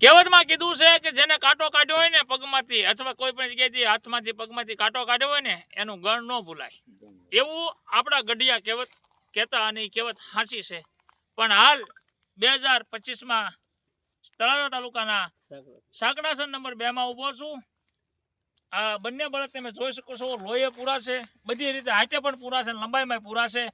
કહેવતમાં કીધું છે કે જેને કાંટો કાઢ્યો હોય ને પગમાંથી અથવા કોઈ પણ જગ્યાએથી હાથમાંથી, પગમાંથી કાંટો કાઢ્યો હોય ને, એનું ગણ ન ભૂલાય. એવું આપણા ગઢિયા કહેવત કહેતા અને એ કહેવત હાંસી છે. પણ હાલ બે હજાર પચીસમાં તળાજા તાલુકાના સાંકડાસર નંબર બે માં ઊભો છું. આ બંને બળદ તમે જોઈ શકો છો લોહીએ પૂરા છે. બધી રીતે હાઇટે પણ પૂરા છે, લંબાઈમાં પૂરા છે.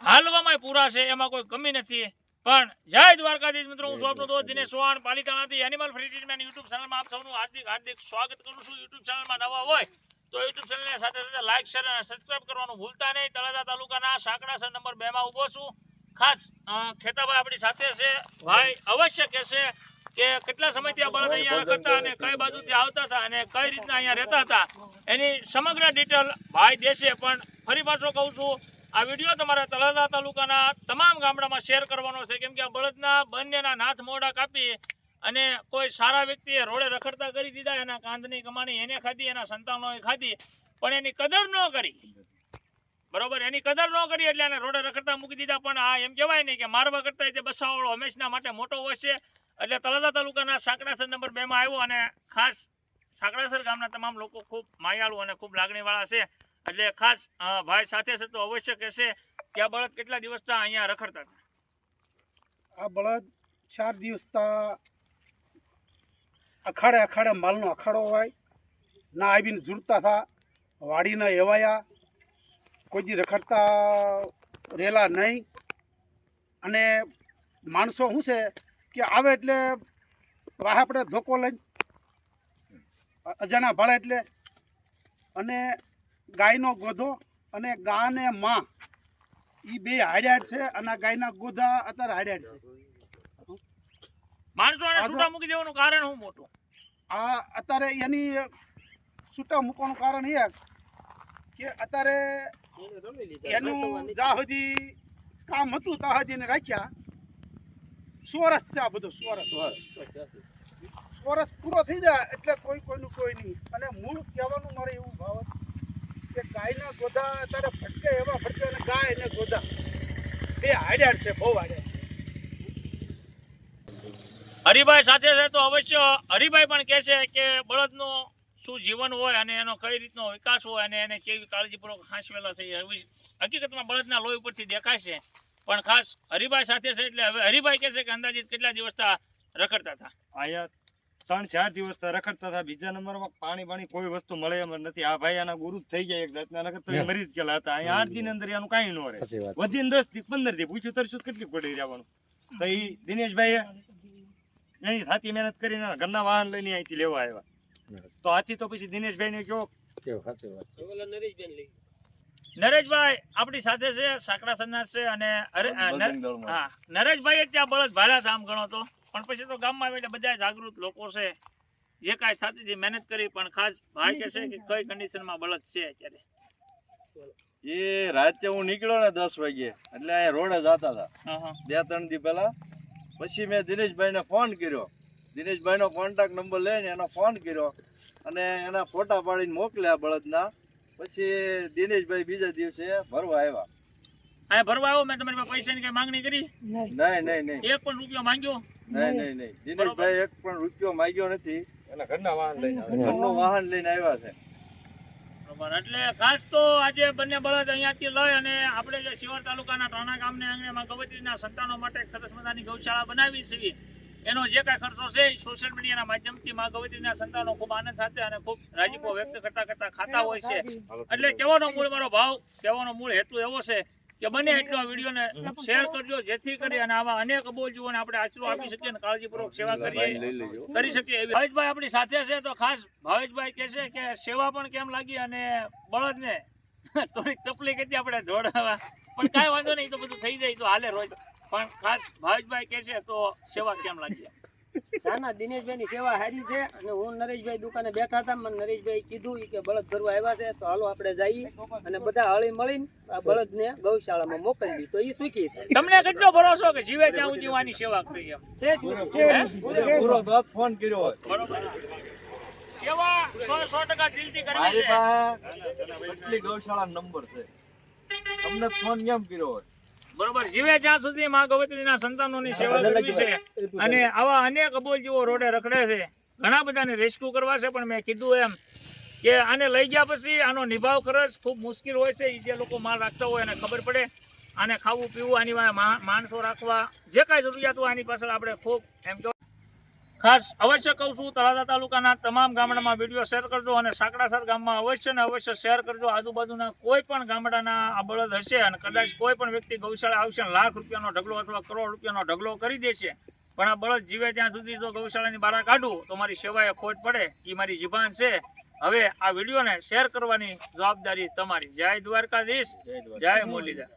હાલવામાં પૂરા છે, એમાં કોઈ કમી નથી. પણ જય દ્વારકાધીશ મિત્રો હું સ્વપ્ન દોસ્ત દિનેશ સોહાણ પાલિતાણાથી એનિમલ ફ્રી ટ્રીટમેન્ટ યુટ્યુબ ચેનલમાં આપ સૌનું હાર્દિક હાર્દિક સ્વાગત કરું છું. યુટ્યુબ ચેનલમાં નવા હોય તો યુટ્યુબ ચેનલને સાથે સાથે લાઇક શેર અને સબસ્ક્રાઇબ કરવાનું ભૂલતા નહીં. તળાજા તાલુકાના સાંકડાસર નંબર બે માં ઊભો છું. ખાસ ખેતાભાઈ આપણી સાથે છે. ભાઈ અવશ્ય કહેશે કે કેટલા સમયથી આ બળદ અહીંયા કરતા અને કઈ બાજુથી આવતા હતા અને કઈ રીતના અહીંયા રહેતા હતા. એની સમગ્ર ડિટેલ ભાઈ દેશે પણ ફરી પાછો કહું છું. આ વીડિયો તમારા તળાજા તાલુકાના તમામ ગામડામાં શેર કરવાનો છે. કેમ કે આ બળદના બંનેના નાથ મોડા કાપી અને કોઈ સારા વ્યક્તિએ રોડે રખડતા કરી દીધા, એના કાંધની કમાણી એને ખાધી, એના સંતાનોએ ખાધી, પણ એની કદર ન કરી. બરોબર? એની કદર ન કરી એટલે એને રોડે રખડતા મૂકી દીધા. પણ આ એમ કહેવાય ને કે મારવા કરતા તે બસાવાળો હંમેશના માટે મોટો હોય છે. એટલે તળાજા તાલુકાના સાંકડાસર નંબર બેમાં આવ્યો અને ખાસ સાંકડાસર ગામના તમામ લોકો ખૂબ માયાળુ અને ખૂબ લાગણીવાળા છે. એટલે ખાસ ભાઈ સાથે છે તો અવશ્ય કહેશે કે આ બળદ કેટલા દિવસથી અહીંયા રખડતા હતા? આ બળદ ચાર દિવસ તા અખાડે અખાડે માલનો અખાડો હોય, ના આવીને ઝૂડતા થા વાડીના એવાયા, કોઈ દી રખડતા રહેલા નહીં. અને માણસો શું છે કે આવે એટલે વાહ આપણે ધોકો લઈને અજાણા ભાળે એટલે. અને ગાયનો ગોધો અને ગા ને માં. એ બે હાડ્યા છે અને ગાયના ગોધા અત્યારે હાડ્યા છે. માણસોને છૂટા મૂકી દેવાનું કારણ શું મોટું? આ અત્યારે એની છૂટા મૂકવાનું કારણ એ કે અત્યારે એનું જ્યાં સુધી કામ હતું ત્યાં સુધી રાખ્યા. સોરસ છે આ બધું સોરસ સોરસ પૂરો થઈ જાય એટલે કોઈ કોઈનું કોઈ નહીં. અને મૂળ કહેવાનું મારે એવું ભાવ કે ગાયના ગોધા અત્યારે ફટકે એવા ફટકે અને ગાય અને ગોધા. બે હાડ્યા છે બહુ હાડ્યા છે. હરિભાઈ સાથે છે તો અવશ્ય હરિભાઈ પણ કહે છે કે બળદનો શું જીવન હોય અને એનો કઈ રીતનો વિકાસ હોય અને એને કેવી કાળજીપૂર્વક હાંસવેલા છે એવી હકીકતમાં બળદના લોહી ઉપરથી દેખાય છે. પણ ખાસ હરિભાઈ સાથે છે એટલે હવે હરિભાઈ કહે છે કે અંદાજિત કેટલા દિવસ રખડતા હતા અહીંયા ત્રણ ચાર દિવસ તો રખડતા હતા. બીજા નંબરમાં પાણી પાણી કોઈ વસ્તુ મળે એમ નથી. આ ભાઈ આના ગુરુ થઈ ગયા એક જાતના નકર તો મરી જ ગયેલા હતા. અહીંયા આઠ દિન અંદર એનું કાંઈ ન રહે. વધીને દસથી પંદરથી પૂછ્યું તરશું કેટલી પડી રહેવાનું? તો એ દિનેશભાઈ એની થાતી મહેનત કરીને ઘરના વાહન લઈને અહીંથી લેવા આવ્યા. તો આથી તો પછી દિનેશભાઈ ને કયો નરેશભાઈ આપણી સાથે છે સાંકડા સન્નાસ છે અને નરેશભાઈ ત્યાં બળદ ભાડા આમ ગણો તો પણ પછી તો ગામમાં એટલે બધા જાગૃત લોકો છે. જે કાંઈ થતી હતી મહેનત કરી પણ ખાસ ભાઈ કે છે કે કઈ કન્ડિશનમાં બળદ છે અત્યારે? એ રાતે હું નીકળ્યો ને દસ વાગે એટલે અહીંયા રોડે જતા હતા. બે ત્રણ દી પહેલા. પછી મેં દિનેશભાઈને ફોન કર્યો. દિનેશભાઈનો કોન્ટેક્ટ નંબર લઈને એનો ફોન કર્યો અને એના ફોટા પાડીને મોકલ્યા બળદના. પછી દિનેશભાઈ બીજા દિવસે ભરવા આવ્યા. આ ભરવા આવો મેં તમારી પાસે પૈસાની કઈ માંગણી કરી? નહીં. નહીં નહીં એક પણ રૂપિયો માંગ્યો? નહીં નહીં નહીં. દિનેશભાઈ એક પણ રૂપિયો માંગ્યો નથી. ઘરનું વાહન લઈને આવ્યા. છે. બરોબર. એટલે ખાસ તો આજે બંને બળદ અહીંયાથી લઈ અને આપણે જે શિવર તાલુકાના ટાણા ગામને આંગણેમાં ગવત્રીના સંતાનો માટે એક સરસ મજાની ગૌશાળા બનાવી છે. એનો જે કાંઈ ખર્ચો છે સોશિયલ મીડિયાના માધ્યમથી મા ગવત્રીના સંતાનો ખૂબ આનંદ સાથે અને ખૂબ રાજીપો વ્યક્ત કરતા કરતા ખાતા હોય છે. એટલે કહેવાનો મૂળ મારો ભાવ કહેવાનો મૂળ હેતુ એવો છે કે બને એટલો આ વિડીયોને શેર કરજો જેથી કરી અને આવા અનેક અબોલજીવોને આપણે આશરો આપી શકીએ અને કાળજીપૂર્વક સેવા કરીએ કરી શકીએ એવી. ભાવેશભાઈ આપણી સાથે છે તો ખાસ ભાવેશભાઈ કહે છે કે સેવા પણ કેમ લાગી અને બળદને? થોડીક તકલીફ હતી આપણે દોડાવવા. પણ કાંઈ વાંધો નહીં તો બધું થઈ જાય તો હાલે રોજ. પણ ખાસ ભાવેશભાઈ કે છે તો સેવા કેમ લાગી? નાના દિનેશભાઈની સેવા હારી છે અને હું નરેશભાઈ દુકાને બેઠા હતા મને નરેશભાઈ કીધું કે બળદ ભરવા આવ્યા છે તો હાલો આપણે જઈએ અને બધા હળી મળીને આ બળદને ગૌશાળામાં મોકલવી તો એ સુખી તમને કેટલો ભરોસો કે જીવે ત્યાં સુધી હું આની સેવા કરી એમ. પૂરો ફોન કર્યો હોય. બરોબર. સેવા સો સો ટકા દિલથી કરવી છે. કેટલી ગૌશાળા નંબર છે. તમને ફોન કેમ કર્યો હોય? બરોબર જીવે ત્યાં સુધી માં ગવત્રીના સંતાનોની સેવા કરવી છે. અને આવા અનેક અબોલજીવો રોડે રખડે છે. ઘણા બધાને રેસ્ક્યુ કરવા છે પણ મેં કીધું એમ કે આને લઈ ગયા પછી આનો નિભાવ ખર્ચ ખૂબ મુશ્કેલ હોય છે જે લોકો માલ રાખતા હોય એને ખબર પડે. આને ખાવું પીવું આની માણસો રાખવા. જે કાંઈ જરૂરિયાત હોય આની પાછળ આપણે ખૂબ એમ ખાસ અવશ્ય કહું છું, તળાજા તાલુકાના તમામ ગામડામાં વીડિયો શેર કરજો અને સાંકડાસર ગામમાં અવશ્ય ને અવશ્ય શેર કરજો. આજુબાજુના કોઈ પણ ગામડાના આ બળદ હશે અને કદાચ કોઈ પણ વ્યક્તિ ગૌશાળા આવશે લાખ રૂપિયાનો ઢગલો અથવા કરોડ રૂપિયાનો ઢગલો કરી દેશે, પણ આ બળદ જીવે ત્યાં સુધી જો ગૌશાળાની બહાર કાઢું, તો મારી સેવાએ ખોટ પડે એ મારી જીભાન છે. હવે આ વિડીયોને શેર કરવાની જવાબદારી તમારી. જય દ્વારકાધીશ, જય મુરલીધર.